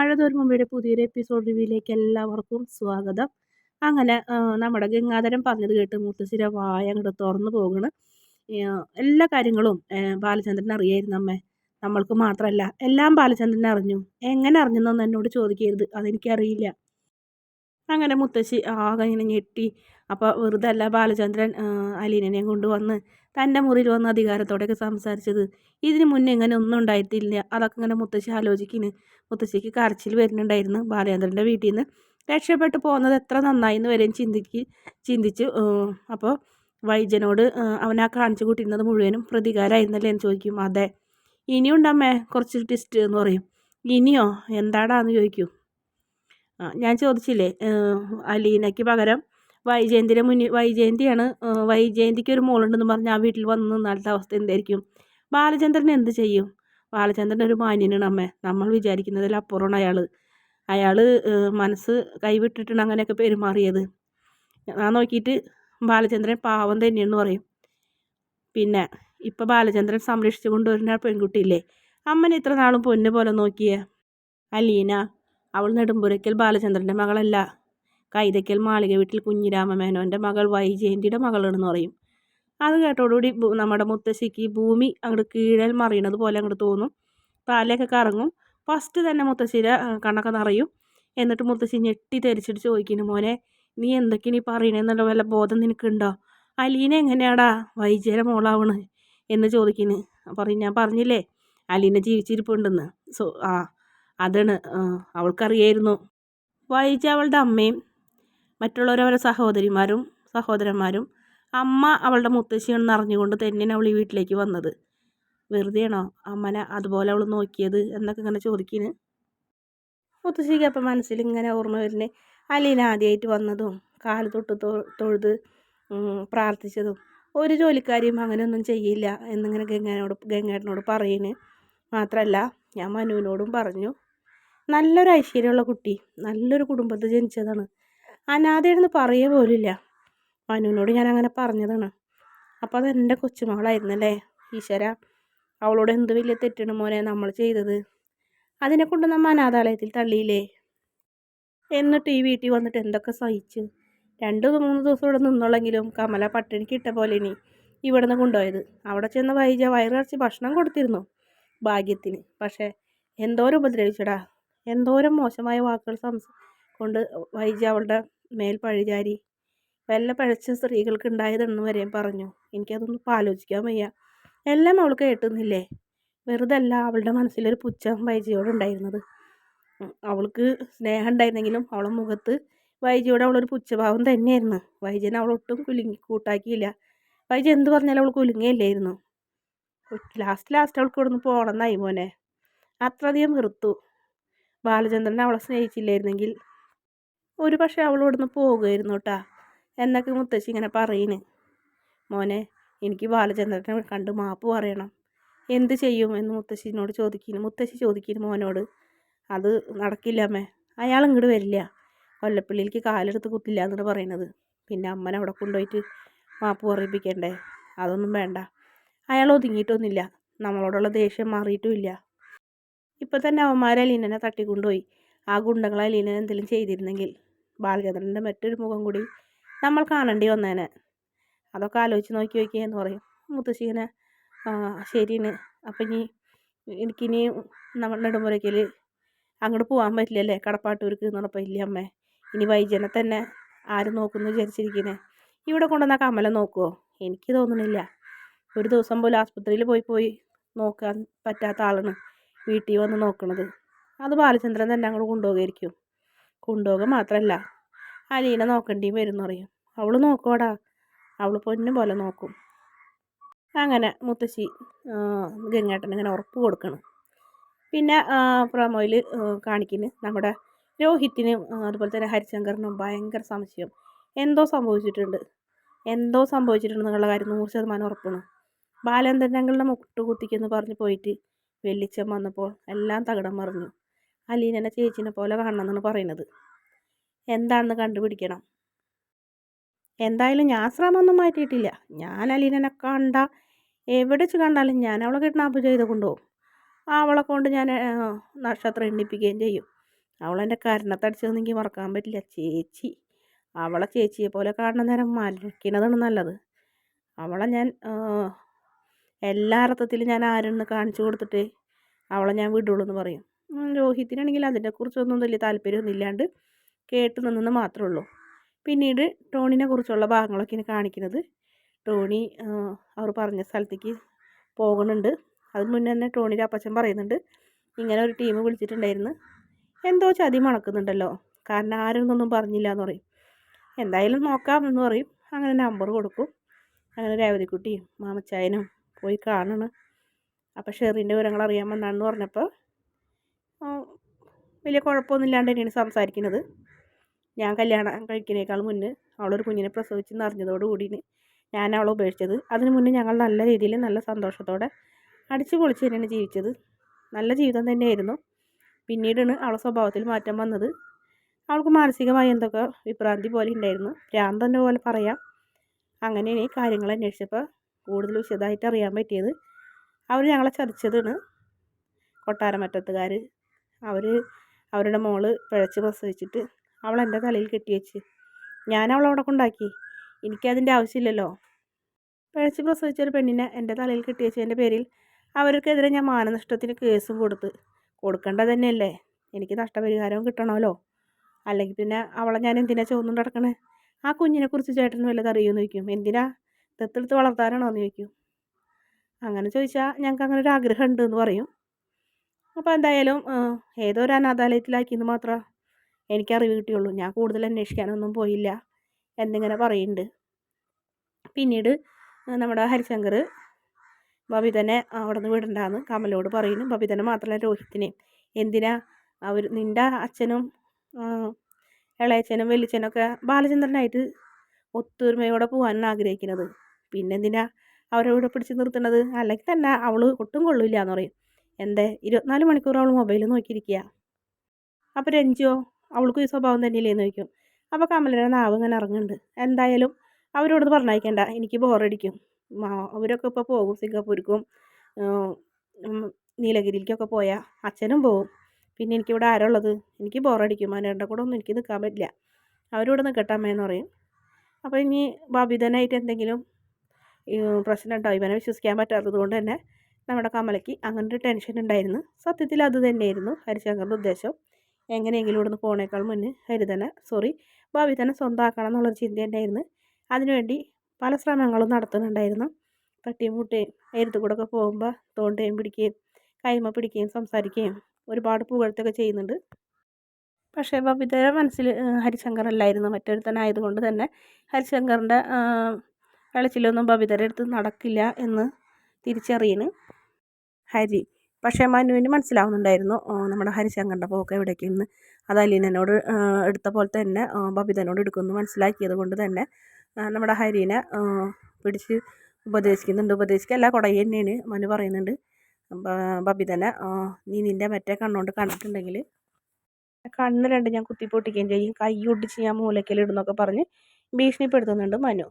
മഴ തോരുമുമ്പയുടെ പുതിയൊരു എപ്പിസോഡ് റിവ്യൂയിലേക്ക് എല്ലാവർക്കും സ്വാഗതം. അങ്ങനെ നമ്മുടെ ഗംഗാധരൻ പറഞ്ഞത് കേട്ട് മുത്തശ്ശിര വായ അങ്ങോട്ട് തുറന്നു പോകണ്. എല്ലാ കാര്യങ്ങളും ബാലചന്ദ്രൻ അറിയായിരുന്നു അമ്മേ. നമ്മൾക്ക് മാത്രമല്ല എല്ലാം ബാലചന്ദ്രൻ അറിഞ്ഞു. എങ്ങനെ അറിഞ്ഞെന്നൊന്നും എന്നോട് ചോദിക്കരുത്. അതെനിക്കറിയില്ല. അങ്ങനെ മുത്തശ്ശി ആകെ ഇങ്ങനെ ഞെട്ടി. അപ്പോൾ വെറുതെ അല്ല ബാലചന്ദ്രൻ അലീനനെയും കൊണ്ടുവന്ന് തന്റെ മുറിയിൽ വന്ന് അധികാരത്തോടെയൊക്കെ സംസാരിച്ചത്. ഇതിന് മുന്നേ ഇങ്ങനെ ഒന്നും ഉണ്ടായിട്ടില്ല. അതൊക്കെ ഇങ്ങനെ മുത്തശ്ശി ആലോചിക്കുന്നു മുത്തശ്ശിക്ക് കരച്ചിൽ വരുന്നുണ്ടായിരുന്നു ബാലചന്ദ്രന്റെ വീട്ടിൽ നിന്ന്. രക്ഷപ്പെട്ട് പോകുന്നത് എത്ര നന്നായി എന്ന് വരെയും ചിന്തിക്ക് ചിന്തിച്ചു അപ്പോൾ വൈജനോട് അവനാ കാണിച്ചു കൂട്ടിയിരുന്നത് മുഴുവനും പ്രതികാരമായിരുന്നല്ലേ? എന്ന് ചോദിക്കും. അതെ. ഇനിയുണ്ടമ്മേ കുറച്ച് ടിസ്റ്റ് എന്ന് പറയും. ഇനിയോ? എന്താടാന്ന് ചോദിക്കും. ഞാൻ ചോദിച്ചില്ലേ അലീനയ്ക്ക് പകരം വൈജയന്തിയുടെ മുന്നിൽ വൈജയന്തിയാണ് വൈജയന്തിക്ക് ഒരു മോളുണ്ടെന്ന് പറഞ്ഞ് ആ വീട്ടിൽ വന്ന് നിന്നാലത്തെ അവസ്ഥ എന്തായിരിക്കും? ബാലചന്ദ്രൻ എന്ത് ചെയ്യും? ബാലചന്ദ്രൻ ഒരു മാന്യനാണ് അമ്മേ. നമ്മൾ വിചാരിക്കുന്നതിൽ അപ്പുറമാണ് അയാൾ അയാൾ മനസ്സ് കൈവിട്ടിട്ടാണ് അങ്ങനെയൊക്കെ പെരുമാറിയത്. ഞാൻ നോക്കിയിട്ട് ബാലചന്ദ്രൻ പാവം തന്നെയെന്ന് പറയും. പിന്നെ ഇപ്പം ബാലചന്ദ്രൻ സംരക്ഷിച്ചു കൊണ്ടുവരുന്ന പെൺകുട്ടിയില്ലേ? അമ്മനെ ഇത്ര നാളും പൊന്നു പോലെ നോക്കിയേ? അലീന അവൾ നെടുമ്പുരയ്ക്കൽ ബാലചന്ദ്രന്റെ മകളല്ല. കൈതയ്ക്കൽ മാളിക വീട്ടിൽ കുഞ്ഞിരാമ മേനോന്റെ മകൾ വൈജയന്തിയുടെ മകളാണെന്ന് പറയും. അത് കേട്ടോടുകൂടി നമ്മുടെ മുത്തശ്ശിക്ക് ഭൂമി അങ്ങോട്ട് കീഴൽ മറിയണത് പോലെ അങ്ങോട്ട് തോന്നും. തലയൊക്കെ കറങ്ങും. ഫസ്റ്റ് തന്നെ മുത്തശ്ശിയുടെ കണ്ണൊക്കെ നിറയും. എന്നിട്ട് മുത്തശ്ശി ഞെട്ടി തെരിച്ചിട്ട് ചോദിക്കുന്നു മോനെ നീ എന്തൊക്കെയാണ് ഈ പറയണെന്നുള്ള വല്ല ബോധം നിനക്കുണ്ടോ? അലീന എങ്ങനെയാടാ? വൈജയുടെ മോളാവണ്. എന്ന് ചോദിക്കുന്നു. പറയും ഞാൻ പറഞ്ഞില്ലേ അലീന ജീവിച്ചിരിപ്പുണ്ടെന്ന്. സോ ആ അതാണ് അവൾക്കറിയായിരുന്നു. വൈജ അവളുടെ അമ്മയും മറ്റുള്ളവരവരുടെ സഹോദരിമാരും സഹോദരന്മാരും അമ്മ അവളുടെ മുത്തശ്ശിയാണെന്ന് അറിഞ്ഞുകൊണ്ട് തന്നെയാണ് അവൾ ഈ വീട്ടിലേക്ക് വന്നത്. വെറുതെയാണോ അമ്മനെ അതുപോലെ അവൾ നോക്കിയത് എന്നൊക്കെ ഇങ്ങനെ ചോദിക്കുന്നു മുത്തശ്ശിക്ക് അപ്പം മനസ്സിൽ ഇങ്ങനെ ഓർമ്മ വരുന്നേ അലീന ആദ്യമായിട്ട് വന്നതും കാൽ തൊട്ട് തൊഴുത് പ്രാർത്ഥിച്ചതും ഒരു ജോലിക്കാരിയും അങ്ങനെയൊന്നും ചെയ്യില്ല എന്നിങ്ങനെ ഗംഗാനോട് ഗംഗേട്ടനോട് പറയുന്നു മാത്രമല്ല ഞാൻ മനുവിനോടും പറഞ്ഞു നല്ലൊരു ഐശ്വര്യമുള്ള കുട്ടി നല്ലൊരു കുടുംബത്തിൽ ജനിച്ചതാണ്. അനാഥയാണെന്ന് പറയുക പോലില്ല മനുവിനോട് ഞാൻ അങ്ങനെ പറഞ്ഞതാണ്. അപ്പോൾ അത് എന്റെ കൊച്ചുമകളായിരുന്നല്ലേ? ഈശ്വര അവളോട് എന്ത് വലിയ തെറ്റാണ് മോനെ നമ്മൾ ചെയ്തത്? അതിനെ കൊണ്ട് നമ്മൾ അനാഥാലയത്തിൽ തള്ളിയില്ലേ? എന്നിട്ട് ഈ വീട്ടിൽ വന്നിട്ട് എന്തൊക്കെ സഹിച്ച്? രണ്ട് മൂന്ന് ദിവസം ഇവിടെ നിന്നുള്ളെങ്കിലും കമല പട്ടിണിക്ക് ഇട്ട പോലെ ഇനി ഇവിടെ നിന്ന് കൊണ്ടുപോയത്. അവിടെ ചെന്ന് വൈജ വയറിറച്ച് ഭക്ഷണം കൊടുത്തിരുന്നു ഭാഗ്യത്തിന്. പക്ഷേ എന്തോരം ഉപദ്രവിച്ചടാ. എന്തോരം മോശമായ വാക്കുകൾ സംസ കൊണ്ട് വൈജ അവളുടെ മേൽ പഴിചാരി വല്ല പഴച്ച സ്ത്രീകൾക്ക് ഉണ്ടായതെന്ന് വരെ പറഞ്ഞു. എനിക്കതൊന്നും ആലോചിക്കാൻ വയ്യ. എല്ലാം അവൾ കേട്ടുന്നില്ലേ? വെറുതെ അല്ല അവളുടെ മനസ്സിലൊരു പുച്ഛം വൈജയോടുണ്ടായിരുന്നത്. അവൾക്ക് സ്നേഹം ഉണ്ടായിരുന്നെങ്കിലും അവളുടെ മുഖത്ത് വൈജയോട് അവളൊരു പുച്ഛഭാവം തന്നെയായിരുന്നു. വൈജനെ അവളൊട്ടും കുലുങ്ങി കൂട്ടാക്കിയില്ല. വൈജി എന്ത് പറഞ്ഞാലും അവൾ കുലുങ്ങിയല്ലായിരുന്നു ലാസ്റ്റ് ലാസ്റ്റ് അവൾക്ക് ഇവിടുന്ന് പോകണമെന്നായി മോനെ. അത്രയധികം വെറുത്തു. ബാലചന്ദ്രനെ അവളെ സ്നേഹിച്ചില്ലായിരുന്നെങ്കിൽ ഒരു പക്ഷേ അവൾ ഇവിടുന്ന് പോകുമായിരുന്നു കേട്ടാ എന്നൊക്കെ മുത്തശ്ശി ഇങ്ങനെ പറയുന്നു മോനെ എനിക്ക് ബാലചന്ദ്രനെ കണ്ട് മാപ്പ് പറയണം. എന്ത് ചെയ്യും എന്ന് മുത്തശ്ശിനോട് ചോദിക്കുന്നു മുത്തശ്ശി ചോദിക്കുന്നു മോനോട് അത് നടക്കില്ല അമ്മേ. അയാൾ ഇങ്ങോട്ട് വരില്ല. കൊല്ലപ്പള്ളിയിലേക്ക് കാലെടുത്ത് കുത്തില്ല എന്നാണ് പറയണത്. പിന്നെ അമ്മനെ അവിടെ കൊണ്ടുപോയിട്ട് മാപ്പ് പറയിപ്പിക്കണ്ടേ? അതൊന്നും വേണ്ട. അയാൾ ഒതുങ്ങിയിട്ടൊന്നുമില്ല. നമ്മളോടുള്ള ദേഷ്യം മാറിയിട്ടുമില്ല ഇപ്പം തന്നെ അവന്മാരെ ലീനനെ തട്ടിക്കൊണ്ടുപോയി. ആ ഗുണ്ടകളെ ലീനൻ എന്തെങ്കിലും ചെയ്തിരുന്നെങ്കിൽ ബാലചന്ദ്രന്റെ മറ്റൊരു മുഖം കൂടി നമ്മൾ കാണേണ്ടി വന്നേനെ. അതൊക്കെ ആലോചിച്ച് നോക്കി നോക്കിയെന്ന് പറയും. മുത്തശ്ശീനെ ശരിയാണ് അപ്പം ഇനി എനിക്കിനി നമ്മൾ നെടുമുറയ്ക്കൽ അങ്ങോട്ട് പോകാൻ പറ്റില്ലല്ലേ? കടപ്പാട്ടൂർക്ക് എന്ന് ഇല്ല അമ്മേ ഇനി വൈജനെ തന്നെ ആരും നോക്കുന്നു വിചാരിച്ചിരിക്കുന്നേ ഇവിടെ കൊണ്ടുവന്ന കമല നോക്കുമോ എനിക്ക് തോന്നുന്നില്ല ഒരു ദിവസം പോലും ആസ്പത്രിയിൽ പോയി പോയി നോക്കാൻ പറ്റാത്ത ആളാണ് വീട്ടിൽ വന്ന് നോക്കണത്. അത് ബാലചന്ദ്രൻ തന്നെ അങ്ങോട്ട് കൊണ്ടുപോകായിരിക്കും കൊണ്ടുപോകുക മാത്രമല്ല അലീന നോക്കേണ്ടി വരും പറയും അവൾ നോക്കോടാ അവൾ പൊന്നു പോലെ നോക്കും. അങ്ങനെ മുത്തശ്ശി ഗംഗേട്ടൻ ഇങ്ങനെ ഉറപ്പ് കൊടുക്കണം. പിന്നെ പ്രൊമോയിൽ കാണിക്കുന്നു നമ്മുടെ രോഹിത്തിനും അതുപോലെ തന്നെ ഹരിശങ്കറിനും ഭയങ്കര സംശയം. എന്തോ സംഭവിച്ചിട്ടുണ്ട്. എന്തോ സംഭവിച്ചിട്ടുണ്ട് എന്നുള്ള കാര്യം നൂറ് ശതമാനം ഉറപ്പാണ്. ബാലേന്ദ്രൻ മുട്ടുകുത്തിക്കെന്ന് മുട്ട് കുത്തിക്കെന്ന് പറഞ്ഞ് പോയിട്ട് വെള്ളിച്ചം വന്നപ്പോൾ എല്ലാം തകിടം മറിഞ്ഞു. അലീനനെ ചേച്ചിനെ പോലെ കാണണമെന്നാണ് പറയുന്നത്. എന്താണെന്ന് കണ്ടുപിടിക്കണം. എന്തായാലും ഞാൻ ശ്രമമൊന്നും മാറ്റിയിട്ടില്ല. ഞാൻ അലീനനെ കണ്ട എവിടെ വെച്ച് കണ്ടാലും ഞാൻ അവളെ കിഡ്നാപ്പ് ചെയ്ത് കൊണ്ടുപോകും. അവളെ കൊണ്ട് ഞാൻ നക്ഷത്രം എണ്ണിപ്പിക്കുകയും ചെയ്യും. അവളെന്റെ എനിക്ക് മറക്കാൻ പറ്റില്ല. ചേച്ചി അവളെ ചേച്ചിയെ പോലെ കാണുന്ന നേരം മലക്കണതാണ് നല്ലത്. അവളെ ഞാൻ എല്ലാ അർത്ഥത്തിലും ഞാൻ ആരെന്ന് കാണിച്ചു കൊടുത്തിട്ട് അവളെ ഞാൻ വിടുള്ളൂ എന്ന് പറയും രോഹിത്തിനാണെങ്കിൽ അതിനെക്കുറിച്ചൊന്നും വലിയ താല്പര്യമൊന്നും ഇല്ലാണ്ട് കേട്ട് നിന്നെന്ന് മാത്രമേ ഉള്ളൂ. പിന്നീട് ടോണിനെ കുറിച്ചുള്ള ഇനി കാണിക്കുന്നത്. ടോണി അവർ പറഞ്ഞ സ്ഥലത്തേക്ക് പോകുന്നുണ്ട് അതിന് മുന്നേ തന്നെ ടോണിയുടെ അപ്പച്ചൻ പറയുന്നുണ്ട് ഇങ്ങനെ ഒരു ടീം വിളിച്ചിട്ടുണ്ടായിരുന്നു. എന്തോ ചതി മണക്കുന്നുണ്ടല്ലോ. കാരണം ആരൊന്നും പറഞ്ഞില്ല എന്ന് പറയും. എന്തായാലും നോക്കാം എന്ന് പറയും. അങ്ങനെ നമ്പർ കൊടുക്കും. അങ്ങനെ രേവതിക്കുട്ടിയും മാമച്ചായനും പോയി കാണണം. അപ്പോൾ ഷെറിന്റെ വിവരങ്ങൾ അറിയാൻ വന്നാണെന്ന് പറഞ്ഞപ്പോൾ വലിയ കുഴപ്പമൊന്നുമില്ലാണ്ട് തന്നെയാണ് സംസാരിക്കുന്നത്. ഞാൻ കല്യാണം കഴിക്കുന്നേക്കാൾ മുന്നേ അവളൊരു കുഞ്ഞിനെ പ്രസവിച്ചെന്ന് അറിഞ്ഞതോടുകൂടി ഞാൻ അവളെ ഉപേക്ഷിച്ചത്. അതിന് മുന്നേ ഞങ്ങൾ നല്ല രീതിയിൽ നല്ല സന്തോഷത്തോടെ അടിച്ചു പൊളിച്ച് തന്നെയാണ് ജീവിച്ചത്. നല്ല ജീവിതം തന്നെയായിരുന്നു. പിന്നീടാണ് അവളെ സ്വഭാവത്തിൽ മാറ്റം വന്നത്. അവൾക്ക് മാനസികമായി എന്തൊക്കെ വിഭ്രാന്തി പോലെ ഉണ്ടായിരുന്നു. ഭ്രാന്തന്റെ പോലെ പറയാം. അങ്ങനെ ഈ കാര്യങ്ങൾ അന്വേഷിച്ചപ്പോൾ കൂടുതൽ വിശദമായിട്ട് അറിയാൻ പറ്റിയത്. അവർ ഞങ്ങളെ ചതിച്ചതാണ്. കൊട്ടാരമറ്റത്തുകാർ അവർ അവരുടെ മോൾ പിഴച്ച് പ്രസവിച്ചിട്ട് അവൾ എന്റെ തലയിൽ കെട്ടി വെച്ച്. ഞാൻ അവിടെ കൊണ്ടാക്കി. എനിക്കതിന്റെ ആവശ്യമില്ലല്ലോ. പഴച്ച് പ്രസവിച്ച ഒരു പെണ്ണിനെ എന്റെ തലയിൽ കെട്ടി വെച്ചതിന്റെ പേരിൽ അവർക്കെതിരെ ഞാൻ മാനനഷ്ടത്തിന് കേസും കൊടുത്ത്. കൊടുക്കേണ്ടത് തന്നെയല്ലേ എനിക്ക് നഷ്ടപരിഹാരവും കിട്ടണമല്ലോ. അല്ലെങ്കിൽ പിന്നെ അവളെ ഞാൻ എന്തിനാ ചോദിച്ചു നടക്കണേ ആ കുഞ്ഞിനെക്കുറിച്ച് ചേട്ടന് വല്ലത് അറിയുമെന്ന് ചോദിക്കും. എന്തിനാ? ദത്തെടുത്ത് വളർത്താനാണോ എന്ന് ചോദിക്കും. അങ്ങനെ ചോദിച്ചാൽ ഞങ്ങൾക്ക് അങ്ങനെ ഒരു ആഗ്രഹം ഉണ്ട് എന്ന് പറയും. അപ്പോൾ എന്തായാലും ഏതോ ഒരു അനാഥാലയത്തിലാക്കിയെന്ന് മാത്രം എനിക്കറിവ് കിട്ടിയുള്ളൂ. ഞാൻ കൂടുതൽ അന്വേഷിക്കാനൊന്നും പോയില്ല. എന്നിങ്ങനെ പറയുന്നുണ്ട്. പിന്നീട് നമ്മുടെ ഹരിശങ്കർ ബബിതനെ അവിടെ നിന്ന് വിടണ്ടാന്ന് കമലോട് പറയുന്നു. ബബിതനെ മാത്രമല്ല രോഹിത്തിനെ. എന്തിനാ? അവർ നിന്റെ അച്ഛനും ഇളയച്ചനും വലിയച്ഛനൊക്കെ ബാലചന്ദ്രനായിട്ട് ഒത്തൊരുമയോടെ പോകാനാണ് ആഗ്രഹിക്കുന്നത്. പിന്നെന്തിനാ അവരെ പിടിച്ച് നിർത്തുന്നത്? അല്ലെങ്കിൽ തന്നെ അവൾ ഒട്ടും കൊള്ളില്ല എന്ന് പറയും. എന്തേ? ഇരുപത്തിനാല് മണിക്കൂർ അവൾ മൊബൈൽ നോക്കിയിരിക്കുക അപ്പോൾ രഞ്ജിയോ അവൾക്കും ഈ സ്വഭാവം തന്നെയല്ലേ ചോദിക്കും. അപ്പോൾ കമലയുടെ നാവ് ഇങ്ങനെ ഇറങ്ങുന്നുണ്ട്. എന്തായാലും അവരോട് പറഞ്ഞയക്കണ്ട. എനിക്ക് ബോറടിക്കും. അവരൊക്കെ ഇപ്പോൾ പോകും. സിംഗപ്പൂർക്കും നീലഗിരിയിലേക്കൊക്കെ പോയാൽ അച്ഛനും പോകും പിന്നെ എനിക്കിവിടെ ആരുള്ളത് എനിക്ക് ബോറടിക്കും. അവരുടെ കൂടെ ഒന്നും എനിക്ക് നിൽക്കാൻ പറ്റില്ല. അവരോട് നിൽക്കട്ടെ അമ്മയെന്ന് പറയും. അപ്പോൾ ഇനി ബാബിതനായിട്ട് എന്തെങ്കിലും പ്രശ്നം ഉണ്ടാവും ഇവനെ വിശ്വസിക്കാൻ പറ്റാത്തത് കൊണ്ട് തന്നെ നമ്മുടെ കമലയ്ക്ക് അങ്ങനൊരു ടെൻഷൻ ഉണ്ടായിരുന്നു. സത്യത്തിൽ അത് തന്നെയായിരുന്നു ഹരിശങ്കറിന്റെ ഉദ്ദേശം. എങ്ങനെയെങ്കിലും ഇവിടുന്ന് പോണേക്കാൾ മുന്നേ ഹരിതനെ സോറി ഭാവി തന്നെ സ്വന്തമാക്കണം എന്നുള്ളൊരു ചിന്ത ഉണ്ടായിരുന്നു. അതിനുവേണ്ടി പല ശ്രമങ്ങളും നടത്തുന്നുണ്ടായിരുന്നു. തട്ടിയും മുട്ടയും എരുത്ത് കൂടെ ഒക്കെ പോകുമ്പോൾ തോണ്ടയും പിടിക്കുകയും കൈമ പിടിക്കുകയും സംസാരിക്കുകയും ഒരുപാട് പുകഴ്ത്തൊക്കെ ചെയ്യുന്നുണ്ട്. പക്ഷേ ബബിതയുടെ മനസ്സിൽ ഹരിശങ്കർ അല്ലായിരുന്നു. മറ്റൊരുത്തനായതുകൊണ്ട് തന്നെ ഹരിശങ്കറിന്റെ കളിച്ചിലൊന്നും ബബിതയുടെ അടുത്ത് നടക്കില്ല എന്ന് തിരിച്ചറിയുന്നു ഹരി. പക്ഷേ മനുവിന് മനസ്സിലാവുന്നുണ്ടായിരുന്നു നമ്മുടെ ഹരിശങ്കറിന്റെ പോക്ക് എവിടേക്കെന്ന്? അത് അലീനോട് എടുത്ത പോലെ തന്നെ ബബിതനോട് എടുക്കുമെന്ന് മനസ്സിലാക്കിയത് കൊണ്ട് തന്നെ നമ്മുടെ ഹരീനെ പിടിച്ച് ഉപദേശിക്കുന്നുണ്ട്. ഉപദേശിക്കല്ല കുടയ തന്നെയാണ് മനു പറയുന്നുണ്ട്. ബബിതനെ നീ നിന്റെ മറ്റേ കണ്ണുകൊണ്ട് കണ്ടിട്ടുണ്ടെങ്കിൽ കണ്ണ് രണ്ട് ഞാൻ കുത്തി പൊട്ടിക്കുകയും ചെയ്യും. കൈ ഒടിച്ച് ഞാൻ മൂലക്കലിടുന്നൊക്കെ പറഞ്ഞ് ഭീഷണിപ്പെടുത്തുന്നുണ്ട് മനു.